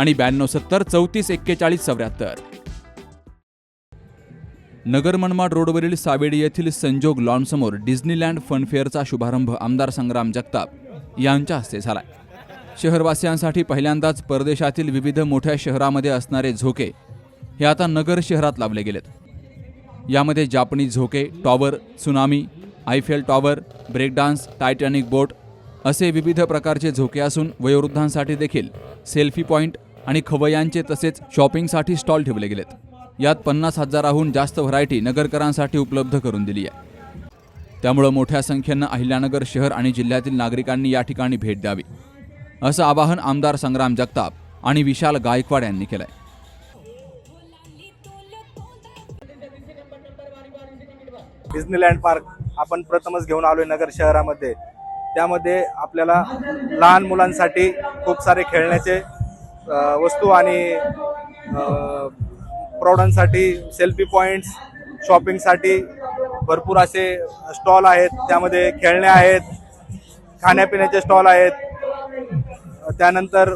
आणि ब्याण्णव सत्तर चौतीस एक्केचाळीस चौऱ्याहत्तर. नगर मनमाड रोडवरील सावेडी येथील संजोग लॉनसमोर डिझनीलँड फनफेअरचा शुभारंभ आमदार संग्राम जगताप यांच्या हस्ते झाला शहरवासियांसाठी पहिल्यांदाच परदेशातील विविध मोठ्या शहरामध्ये असणारे झोके हे आता नगर शहरात लावले गेलेत. यामध्ये जापनी झोके tower tsunami Eiffel tower breakdance Titanic boat असे विविध प्रकारचे झोके असून वयोवृद्धांसाठी देखील सेल्फी पॉईंट आणि खवयांचे तसेच शॉपिंगसाठी स्टॉल ठेवले गेलेत. यात पन्नास हजाराहून जास्त व्हरायटी नगरकरांसाठी उपलब्ध करून दिली आहे. त्यामुळं मोठ्या संख्येनं अहिल्यानगर शहर आणि जिल्ह्यातील नागरिकांनी या ठिकाणी भेट द्यावी. असं आवाहन आमदार संग्राम जगताप आणि विशाल गायकवाड यांनी केलंय. डिस्नीलँड पार्क आपण प्रथमच घेऊन आलोय नगर शहरामध्ये. त्यामध्ये आपल्याला लहान मुलांसाठी खूप सारे खेळण्याचे वस्तू आणि प्रौढांसाठी सेल्फी पॉईंट्स शॉपिंगसाठी भरपूर असे स्टॉल आहेत. त्यामध्ये खेळणे आहेत खाण्यापिण्याचे स्टॉल आहेत. त्यानंतर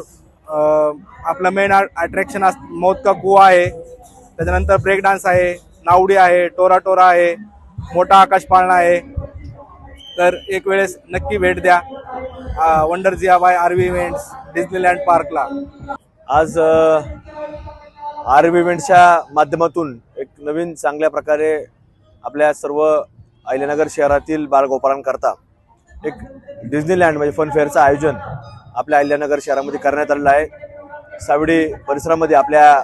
आपलं मेन अट्रॅक्शन अस मौत का कुवा आहे. त्याच्यानंतर ब्रेक डान्स आहे नावडी आहे टोरा टोरा आहे मोठा आकाश पाळणा आहे. तर एक वेळेस नक्की भेट द्या. Wonder Jiya by RV events Disneyland पार्कला आज आरवी इव्हेंट्सच्या माध्यमातून एक नवीन चांगल्या प्रकारे आपल्या सर्व अहिल्यानगर शहरातील बालगोपाळांकरता एक डिस्नीलँड म्हणजे फन फेअरचं आयोजन आपल्या अहिल्यानगर शहरामध्ये करण्यात आलेलं आहे. सावडी परिसरामध्ये आपल्या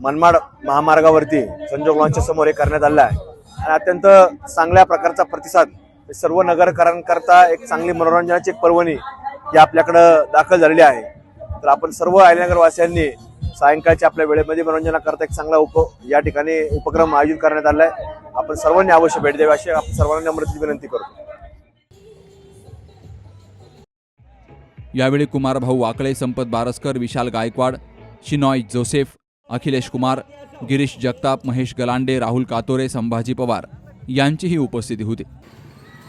मनमाड महामार्गावरती संजोग लॉनच्या समोर हे करण्यात आलेलं आहे. आणि अत्यंत चांगल्या प्रकारचा प्रतिसाद सर्व नगरकरांकरता एक चांगली मनोरंजनाची एक पर्वणी ही आपल्याकडं दाखल झालेली आहे. तर आपण सर्व अहिल्यानगर सायंकाळच्या आपल्या वेळेमध्ये मनोरंजनाकरता एक चांगला उप या ठिकाणी उपक्रम आयोजित करण्यात आला आहे आपण सर्वांनी अवश्य भेट द्यावी अशी आपण सर्वांना नम्रतेची विनंती करतो. यावेळी कुमारभाऊ वाकळे संपत बारसकर विशाल गायकवाड शिनॉय जोसेफ अखिलेश कुमार गिरीश जगताप महेश गलांडे राहुल कातोरे संभाजी पवार यांचीही उपस्थिती होती.